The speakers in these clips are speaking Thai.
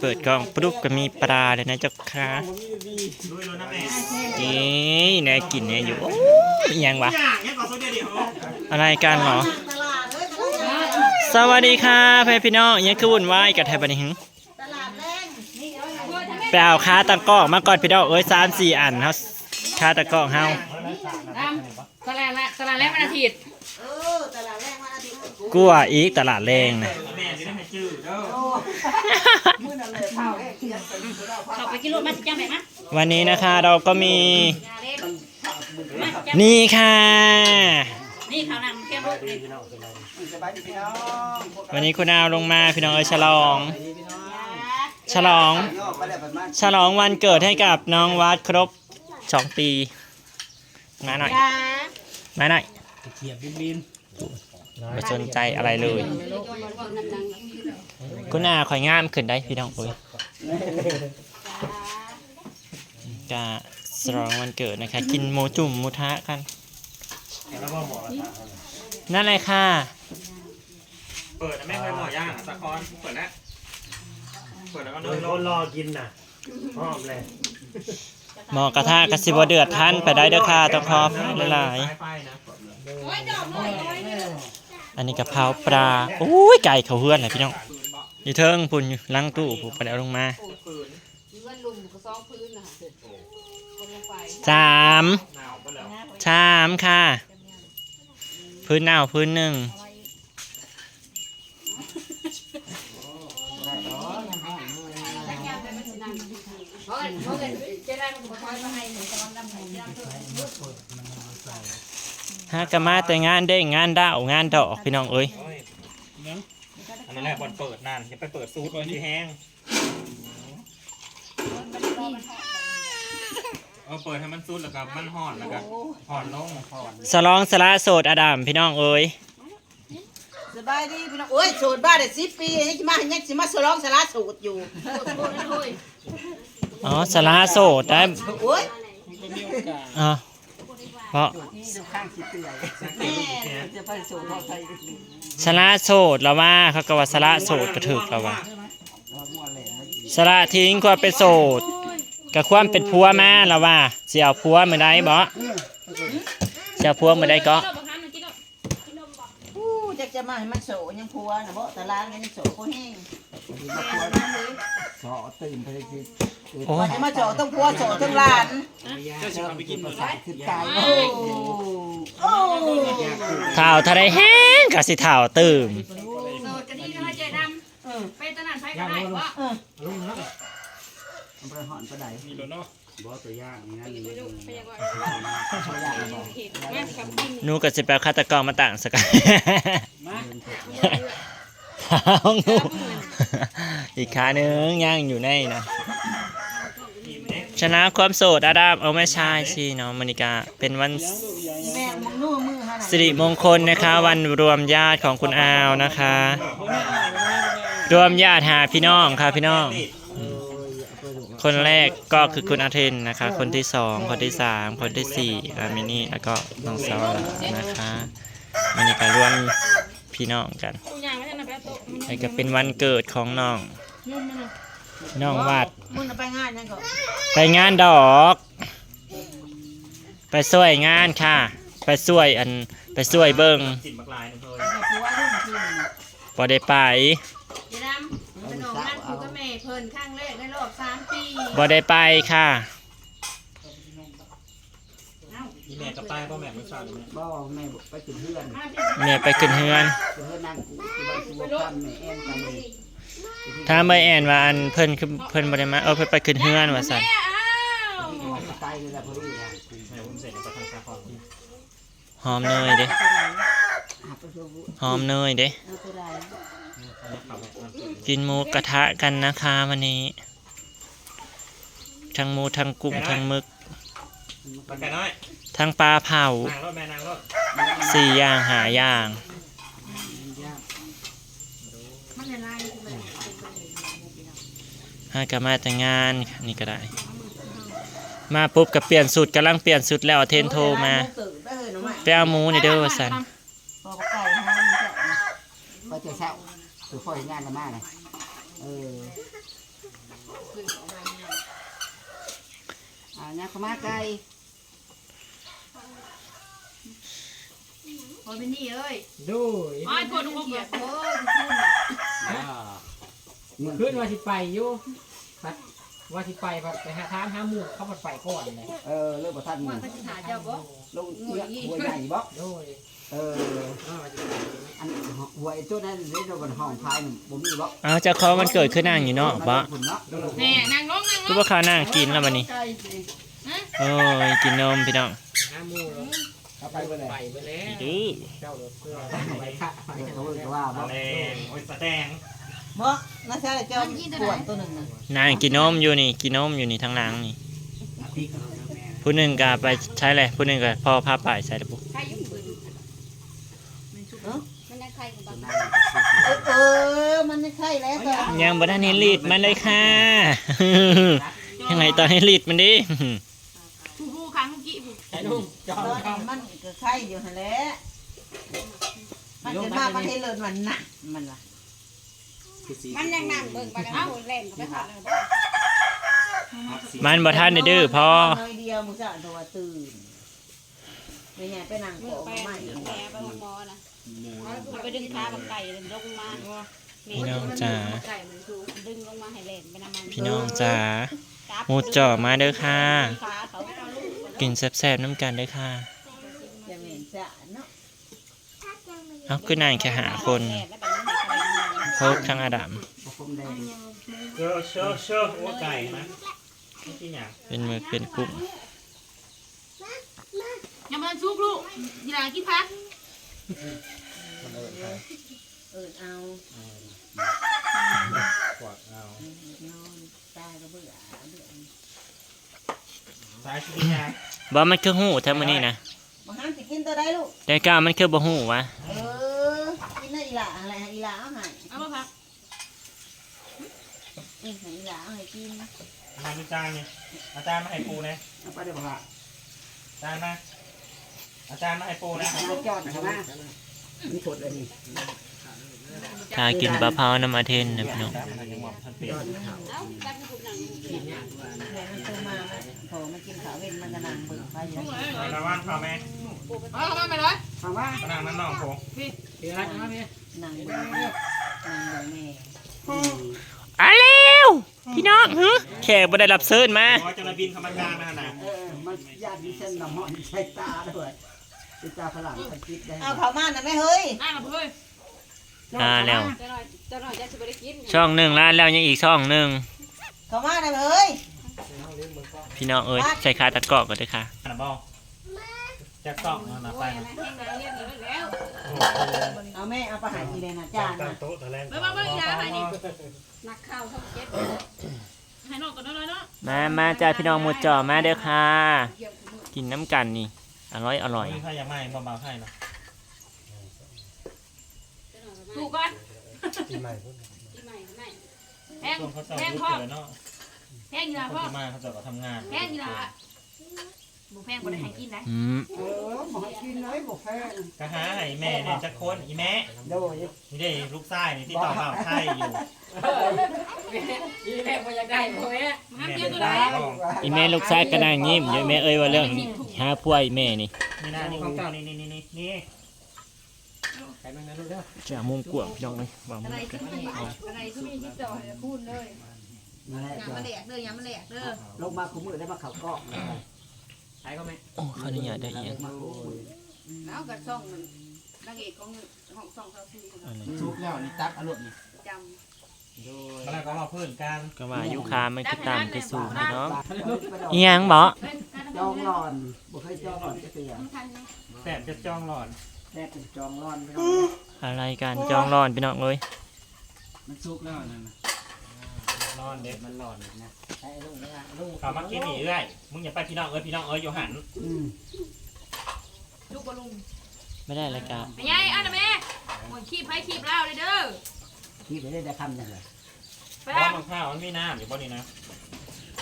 เปิดกล้องปุ๊บก็มีปลาเลยนะเจ้าค่ะลุยรถนะแม่เอ้ยแน่กินเนี่ยอยู่โอ้ยยังวะอย่างเงี้ยก่อนโซเดียเดียวอะไรกันเหรอ สวัสดีค่ะเพื่อนพี่น้องยังคือวุ่นวายกับไทยบันทึงไปเอาค้าตังกล้องมาก่อนพี่น้องเอ้ยสามสี่อันเฮาค้าตังกล้องเฮาตลาดละตลาดแรกวันอาทิตย์กลัวอีกตลาดแรงนะแม่ จะได้ให้จืดเด้อเขาไปกิโลมาจังไหนมะวันนี้นะคะเราก็มียาเล่นมาจังนี่ค่ะ นี่เขาวนำเข้มลูกนี่วันนี้คุณอาวลงมาพี่น้องเอ้ยฉลอง ฉลอง ฉลองวันเกิดให้กับน้องวัดครบสองปี มาหน่อย มาหน่อย ไม่สนใจอะไรเลย คุณอาข่อยงามขึ้นได้พี่น้องเอ้ยกะฉลองวันเกิดนะคะ กินหมูจุ่มหมูทะกัน นั่นเลยค่ะ เปิดนะแม่เคยหมอย่างสะคอนเปิดแล้วเปิดแล้วก็โดเดินนโดรถนรอกินน่ะหอมเลยหมอกระทะกระสิบเดือดท่านไปได้เด้อค่ะต้องขอบหลายสายไฟนะๆ อันนี้กะเพราปลาโอ้ยไก่เขาเฮือนเลยพี่น้องอยู่เทิงปุ่นอยู่หลังตู้ผมไปแล้วลงมาปืนเงินลุมก็ซองพื้นนะคะคนลงไปสามสามค่ะ พื้นหนาวพื้นหนึ่งเพราะเพราะเงินเจ๊ได้มันก็คอยมาให้หนูตอนดำหนูดำเถอะฮากะมาแต่งานเด้งงานดาวงานดอกพี่น้องเอ้ยโอ้ยอันนั้นแหละบอลเปิดนานอย่าไปเปิดซูดที่แห้งเออเปิดให้มันซูดแล้วก็มันห่อนแล้วก็ห่อนลงห่อนสลองสละโสดอดัมพี่น้องเอ้ยสบายดีพี่น้องโอ้ยโสดบ้านได้สิปียังสิมายังสิมาสลองสละโสดอยู่โคตรโคตรเลยอ๋อสละโสดได้โอ้ยอ๋อ เพราะแม่จะไปสดพ่อไทยสละโสดแล้วว่าเขาก็ว่าสละโสดกระถึกแล้วว่าสละทิ้งความเป็นโสดกับความเป็นผัวมาแล้วว่าเสียผัวเมื่อใดบ่เสียผัวเมื่อใดก็จักจะมาให้มันโสยังพัวนะบ่ตารางยังโสโคแห้ง อตื่นไปเลยคือโอ้ว่ายจะมาโสต้องพัวโสต้องหลาน เจ้าชิคาไปกินหมดคือตายโอ้โอ้เท่าทะเลแห้งกับสิเท่าตื่มโสดกันนี่นะคะเจ๊ดำไปตลาดไฟก็ได้ว่าอำเภอหอนประไดมีรถเนาะบ่ตัวย่างงั้นแม่ขับกินหนูกับสิแปลฆาตกรมาต่างสกันเอาหนู อีกขาหนึ่งย่างอยู่ในนะชนะความโสดอาดามเอาไม่ใช่สิเนาะมณิกาเป็นวันสิริมงคลนะคะ วันรวมญาติของคุณอาวนะคะ รวมญาติหาพี่น้องค่ะพี่น้อง คนแรกก็คือคุณอาเทนนะคะ คนที่สองคนที่สามคนที่สี่อามินี่แล้วก็น้องสาวนะคะวันนี้ก็รวมพี่น้องกัน นนะแป๊บโต๊ะมันนี่ก็เป็นวันเกิดของน้องนุ่มมันนะน้องวาดมึงน่ะไปงานยังก็ไปงานดอก ไปช่วยงานค่ะ ไปช่วยอันไปช่วยเบิ้งจิตบักลายนึงเลยพัวลูกคือพอได้ไปเจ๊ดำเป็นน้องนั่นคือกับแม่เพิ่นข้างแรกในรอบสามปีพอได้ไปค่ะ มี แม่กับใต้พ่อแม่ไม่ทราบเลยบ่แม่ไปกินเพื่อนเมียไปขึ้นเฮือนกินเพื่อนนั่งกูที่บ้านกูบ่ทำแม่แอนไปเลยถ้าไม่แอนว่าอันเพิ่นคือเพิ่นบ่ได้มาเออเพิ่นไปขึ้นเฮือนว่าซั่นอ้าวตายเลยล่ะพอดีนะแม่ผมเสร็จแล้วก็ทางคาคอนหอมเนยเด้หอมเนยเด้กินหมูกระทะกันนะคะวันนี้ ทั้งหมูทั้งกุ้งทั้งหมึก ปากไก่น้อยทั้งปลาเผานางรถแม่นางรถสี่อย่างหาอย่างมันอะไรหากะมาแต่งงานนี่ก็ได้ มาปุ๊บก็เปลี่ยนสุดกำลังเปลี่ยนสุดแล้วเทนโทรมาตื่นได้เลยหนูมาไปเอาหมูนี่เด้อว่าซั่นพอไก่ฮะมันจะไปเจอเช้าคือพ่อเฮ็ดงานกันมาเลยเออ อ่า เนี่ยเขามาไกลพอเป็นนี่เอ้ยดูอ้ายกดลงมาเบิดโอ้ยขึ้นว่าสิไปอยู่พัดว่าสิไปพัดไปหาทางหาหมู่เขาพัดไปก่อนเลยเออเลิกบ่ทันว่าเขาจะหาเจ้าบ่ลงเนื้อหัวใหญ่บ่โดยเอออ้าวว่าสิไปอยู่นะอันหัวไอ้ตัวนั้นเล่นบนห้องพายนี่บ่มีบ่เอาเจะของมันเกิดขึ้นนั่งอยู่เนาะบะคุณเนาะแน่นั่งลงนั่งลคืองว่าข้าวนั่งกินแล้ววันนี้ไกลสิ โอ้ยกินนมพี่น้องหาหมู่แล้วเอาไปบ่ได้ไปไปแล้ว ดื้อเจ้าเด้อเพื่อไปค่ะไปเขาก็ว่าบ่แดงโอ้ยแสดงบ่น่าใช่เจ้าปวดตัวหนึ่งนะนางกินนมอยู่นี่กินนมอยู่นี่ทั้งหลังนี่ติ๊กเอาเด้อแม่ผู้หนึ่งก็ไปใช้เลยผู้หนึ่งก็พ่อพาไปใส่ระบุใครยุ่งปืนมันยังใครของบ้านเออเออมันไม่ใช่แล้วก็ยังบ่ทันเห็นลีดมันเลยค่ะ ยังไงตอนให้ลีดมันดิผู้ผู้ค้างเมื่อ กี้ผู้ไอ้นุ่งจอตมอนจอนี้มมันก็ไข่อยู่หั่นแหละมันจะมาประเทศเลิศมันหนักมันล่ะมันยังนั่งเบิ่งไปกันเอาแล่นไปหาเลยบ่มันบ่ทันได้ดื้อพอน้อยเดียวมึงจะตัวตื่นไม่ไงไปนั่งมืโกอไปไม่แม่ไปห้องหมอนะเอาไปดึงขาบังไก่เลยลงมาพี่น้องจ๋าไก่มันสูงดึงลงมาให้เล่นไปน้ำมันพี่น้องจ๋าจับหมูจ่อมาเด้อค่ะขาเขา กินแซ่บๆน้ำกันเด้อค่ะจะเหม็นจะเนาะเอาคือนางแค่หาคนแล่นแล้วไปนั่งให้เขาพบทั้งอาดัมบ่คมแดงเชื่อเชื่อเชื่อโอ้ไก่นะไม่กินอย่างเป็นมือเป็นกุ้งยังมันสุกลูกยีหลากินพักเออเอากวาดเอานอนตายก็เบื่อเบื่อ สายชีวิตยาบ่มันคือหูแท้มื้อนี้นะมาห้ามสิกินตัวใดลูกแต่ก้ามันคือบ่หูวะเออกินได้อีหล่าอะไรให้อีหล่าเอาให้เอามาพักนี่ให้อีหล่าเอาให้กินมาดูจานนี่อาจารย์มาให้ปูนะเอาไปได้บ่ล่ะอาจารย์มาอาจารย์มาให้ปูนะเอาจอดเข้ามามีถดเลยนี่ ทากินบะพร้าวน้ำอาเทนนะพี่น้องครับมันยังบอกท่านเปลี่ยนเอ้าจับผู้นั่งแม่มันโตมาโถมันกินข้าวเว้นมันก็นั่งเบิ่งไปอย่างนี้ไปละวันพ่อแม่เอามาไปเลยฟังว่ากำลังนั่นน้องผมเดี๋ยวนะแม่นั่งเบิ่งนั่งเบิ่งแม่อาเร็วพี่น้องหึแขกบ่ได้รับเชิญมาขอจะมาบินธรรมดานะนะเออมันญาติดิฉันน้ำมันใช้ตาด้วยใช้ตาฝรั่งพันคิดได้เอาข้าวมาน่ะแม่เฮ้ยนั่งกับเพื่อนอ่าแล้ว จะหน่อยจะหน่อยจะสิบ่ได้กินช่องหนึ่งล้านแล้วยังอีกช่องหนึ่งข้าวมาน่ะแม่เฮ้ยพี่น้องเอ้ยใส่คาตะกรอกก็ได้ค่ะนะบอจะสองนะไปโอ้ยอะไรแห้งแล้วเรียกอยู่แล้วเอาแม่เอาไปหาอีเลยนะจานตั้งนะโต๊ะแต่แรกไปมาเบิ่งยาให้นี่นักข้าวช่องเจ็ดให้นอกกันน้อยๆเนาะมามาจ้าพี่น้องหมดจ่อมาเด้อค่ะ กินน้ำกันนี่ อร่อยอร่อย มีใครอยากมาเบาๆให้เนาะ ถูกก่อนปีใหม่พุ่นที่ใหม่ใหม่แพงช่วงเขาจะแพงรู้พ่อเลยเนาะแพงยีหลาคนพ่อที่มาเขาจะก็ทำงานแพงยีหลาบุแพงคนได้ให้กินนะอืมเออหมอกินเลยบ่แพ้ก็หาให้แม่เนี่ยจะคนอีแม่โดยนี่ได้ลูกชายนี่ที่ต่อเปล่าไข่อยู่อีแม่บ่อยากได้พ่อแม่ห้ามแม่เกี่ยวเป็นตัวไหนตาของอีแม่ลูกชายก็นั่งยิ้มอยู่แม่เอ้ยว่าเรื่องหาพวกอีแม่นี่นี่นะนี่ของเจ้านี่นี่นี่นี่ นี่ใครบ้างนะลูกเด้อจะมุมกวางพี่น้องเลยว่ามุอะไรมกที่วางมีอะไรที่มีที่จ่อพูดเลยนั่นแหละอย่ามาแหลกเด้ออย่ามาแหลกเด้อลงมาคุมือได้มาเขาก็ใครก็แม่โอ้ขออนุญาตได้อีกอย่างมาคุมือแล้วกับช่องมันนางเอกของห้องช่องเขาซีอะไรทุกแล้วนี่ตักอารมณ์นี่จมาแล้วก็มาเพื่อนกันก็ว่ายุคาไม่ติดตามไปสู่พี่น้องไปอีหยังบ่เฮ้ยจองหลอนบ่เคยจองหลอนจะเสียำทันไหมแสบจะจ้องหลอน แค่เป็นจองหลอนไปน้องอะไรกันจองร้อนพี่น้องเลยมันสุกแล้วนั่นน่ะนอนเด็กมันหลอนนะใช่ลุงนะลุงเขามากินหนีเอ้ยมึงอย่าไปพี่น้องเอ้ยพี่น้องเอ้ยอยู่หันอืมลูกบอลลุงไม่ได้รายการไอ้ยัยอันน่ะแม่หมดคีบให้คีบเล่าเลยเด้อที่ไปได้ได้คำจังเลยไปเพราะละมันข้าวมันมีน้ำอยู่บนนี้นะ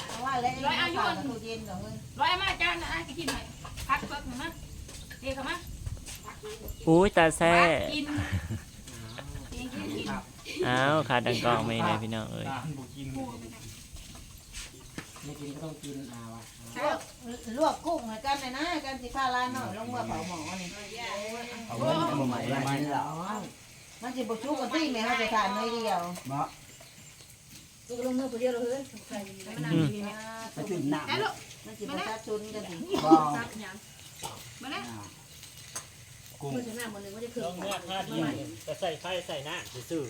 เพราะว่าเลยร้อยอายุ หนูเย็นเหรอเฮ้ยร้อยมาจานนะไอ้กินหน่อยพักเพิกหน่อยมั้ยเดี๋ยวเข้ามา อุ้ยตาแซ่กินกินกินกินอ้าวขาดดังกองไม่ได้พี่น้องเอ้ยตามบุกินไม่กินก็ต้องกินอาวะลวกกุ้งให้กันเลยนะกันสิพาร้านหน่อยลงมาเผาหมอนี่เอาไว้เอาใหม่ไว้นี่แล้วมันสิบ่ชุกกันที่แม่เฮาจะทานน้อยเดียวเนาะลูกลงมือผู้เดียวเลยอืมไปจุ่มน้ำมันสิบ่ซับซุนกันสิบ่ซักหยังมาแล้ว กุ้งมือถึงหน้ามือหนึ่งก็จะคือลงเนื้อผ้าเดียวจะใส่ไฟใส่หน้าซื่อ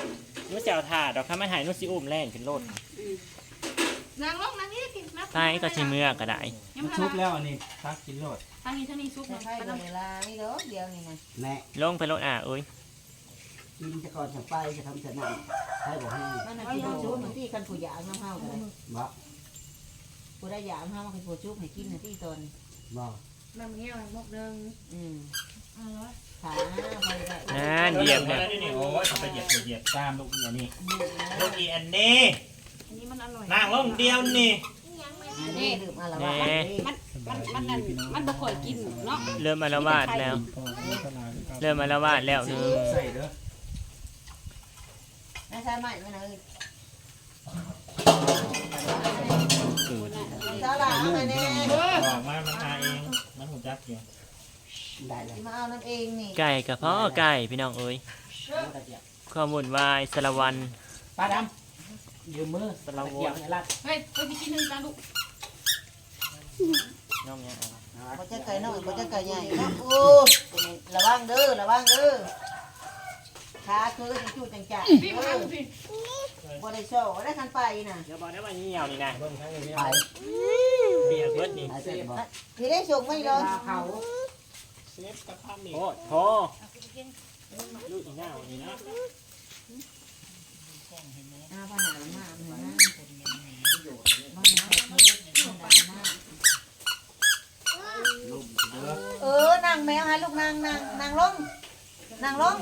ๆนู้นจะเอาถาดดอกข้ามันหายนู้นสิอุ้มแล่นขึ้นรถนางลงนางนี่กินนะตายก็ชิเมื่อก็ได้ยังชุชุบบแล้วอันนี้ทักกินโลดทางนี้ทางนี้ซุปใช่นะใช่เวลานี่เด้อเดียวนี่นะแม่ลงไปรถอะเอ้ยกินจะก่อนจะไปจะทำจะนั่งให้บอกให้มันน่ะสิบ่ชุกมันที่กันผู้อยากน้ำเฮาก็ได้บ่ผู้ได้อยากเฮามันคือผู้ชุกให้กินน่ะที่ตนบ่มันเงี้ยมกเดิงอืม ขาพอได้นั่นเหยียบเนี่ยโอ้ยทำไปเหยียบเหยียบตามลูกอีอันนี้ลูกอีอันนี้อันนี้มันอร่อย นางลงเดียวนี่นี่ดื่มอะไรวะมันมันมันนั่นมันบ่ค่อยกินเนาะเริ่มอารวาสแล้ว เริ่มอารวาสแล้วนึงใส่เด้อน่าใช่ไหมมันเอ้ยสาหร่ายมาแน่บอกมามันมาเอง มันหูจักอยู่ ได้เลยมาเอานั่นเองนี่ไก่กับพ่อไก่พี่น้องเอ้ยความวุ่นวายสารวันปลาดำยืมมือสารเกี่วัยวนในรัดเฮ้ยไปกินหนึ่งจานลูกน้องเนี่ยเอาบ่จะไก่น้อยบ่จะไก่ใหญ่เนาะโอ้ระวังเด้อระวังเด้อขาคือจะจู่จังจังพี่เอมาอพี่บ่ได้โซ่ได้คันไปน่ะเดี๋ยวบอกได้ว่านี่เหนียวนี่นะไปเบียร์เบิร์ดนี่หายเสร็จบ่พี่ได้ส่งไม่เลยเขา โอ้โถลูกอีหน้าวันนี้นะอ่าปัญหาหน้าหน้าปัญหาปัญหาเออนางแมวให้ลูกนางนางนางลงนางลง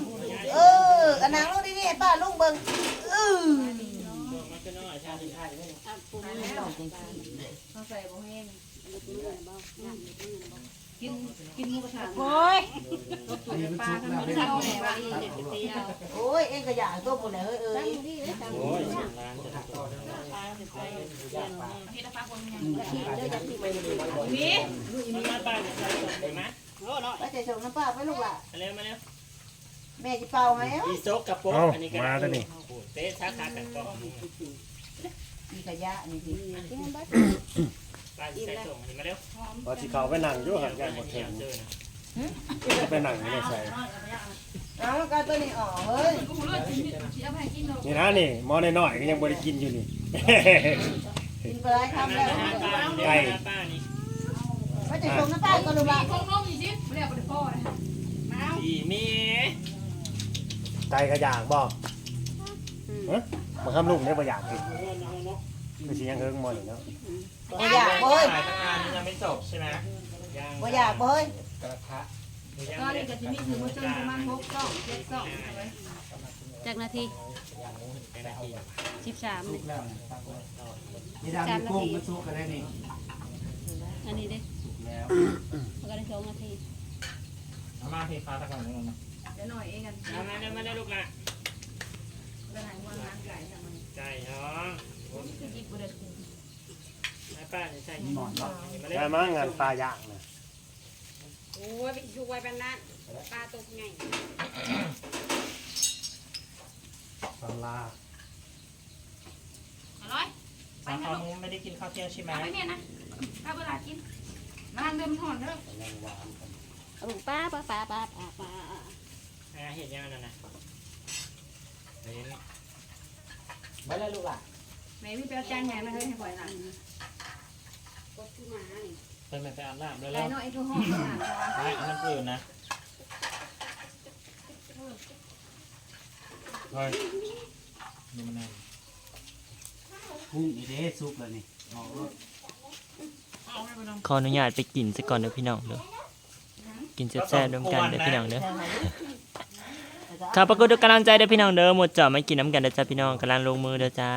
เอออันนางลงดีๆป้าลุงเบิ่งเออมันก็น้อยชาติไทยเอาใส่บ่แห้ง กินกินหมูกระทะโอ้ยอันนี้มันชุบแล้วมันเศร้าแหน่ว่าอีเด็กเตี้ยวโอ้ยเอ็งก็อยากตัวปุ่นเลยเฮ้ยเอ้ยโอ้ยร้านจะพี่ตาฟ้าคนยังมีมีมาป้าจะใส่เห็นไหมไปใส่ส่งน้ำป้าไปลูกล่ะมาเร็วมาเร็วแม่จะเป่าให้เอ้าอีโซกกระโปงอันนี้ก็มาตัวนี้เตะช้าขากันก่อนมีขยะนี่ สิป้าจะใส่ส่งอันนี้มาเร็วพอที่เขาไปนั่งอยู่หันกันหมดเห็นเจอนะไปนั่งอยู่ในใส่เอาก็ตัวนี้ออกเฮ้ยกูเลยกินกินเอาไปกินเลยนี่นะนี่หมอน้อยๆก็ยังบริกินอยู่นี่ กินไปได้คำแล้วป้าเดี๋ยวป้านี่ไปใส่ส่งน้ำป้าก็ลูกมีล่ะคงลงอีกสิไม่ได้เอาไปพ่อเลยมาเอาอีมีไก่กระยากบอกฮะมาคำลุงเนี่ยบ่อยากกิน คือสิยังเฮิงหมอนี่เนาะบ่อยากเฮ้ยถ่ายตั้งนานยังไม่จบใช่ไหมบ่อยากเฮ้ยกระทะตอนนี้ก็จะมีถึงมาจนประมาณหกสองเจ็ดสองจากนาทีสิบสามชุบแล้วนี่ดำมีกุ้งมันชุบกันได้นี่อันนี้เด้แล้วมันก็ได้สองนาทีเอามาเพฟ้าตะก่อนนึงนะเดี๋ยวหน่อยเองกันเอามาเร็วมาเร็วลูกละไปหาวันล้างไก่ทำมันไก่ท้องยิบบุเรต ป้าจะใส่หมอนบ่มาเร็วได้มางานปลาย่างนะโอ้ยไปอยู่ไว้เป็นนั้นปลาตกไงปลาลาอร่อยสามคนนี้ไม่ได้กินข้าวเที่ยงใช่ไหมเอาไปเนี่ยนะถ้าเวลากินมาเดิมถอนเด้อลุงป้าป้าป้าป้าป้าป้าเห็นยังนั่นนะเห็นไปเลยลูกล่ะ แม่พี่ไปเอาจานใหญ่มาเฮ้ยให้ปล่อยหลังเพิ่มไปอาบน้ำแล้วไก่น้อยคือห้องหลังไปอันนั้นอื่นนะเฮ้ยดูมันนั่นกุ้งอีเด้ซุปแล้วนี่ออกรสขออนุญาตไปกินซะก่อนเด้อพี่น้องเด้อกินแซ่บๆร่วมกันเด้อพี่น้องเด้อขอบพระคุณทุกกำลังใจเด้อพี่น้องเด้อหมดจ่อไม่กินน้ำกันเด้อจ้าพี่น้องกำลังลงมือเด้อจ้า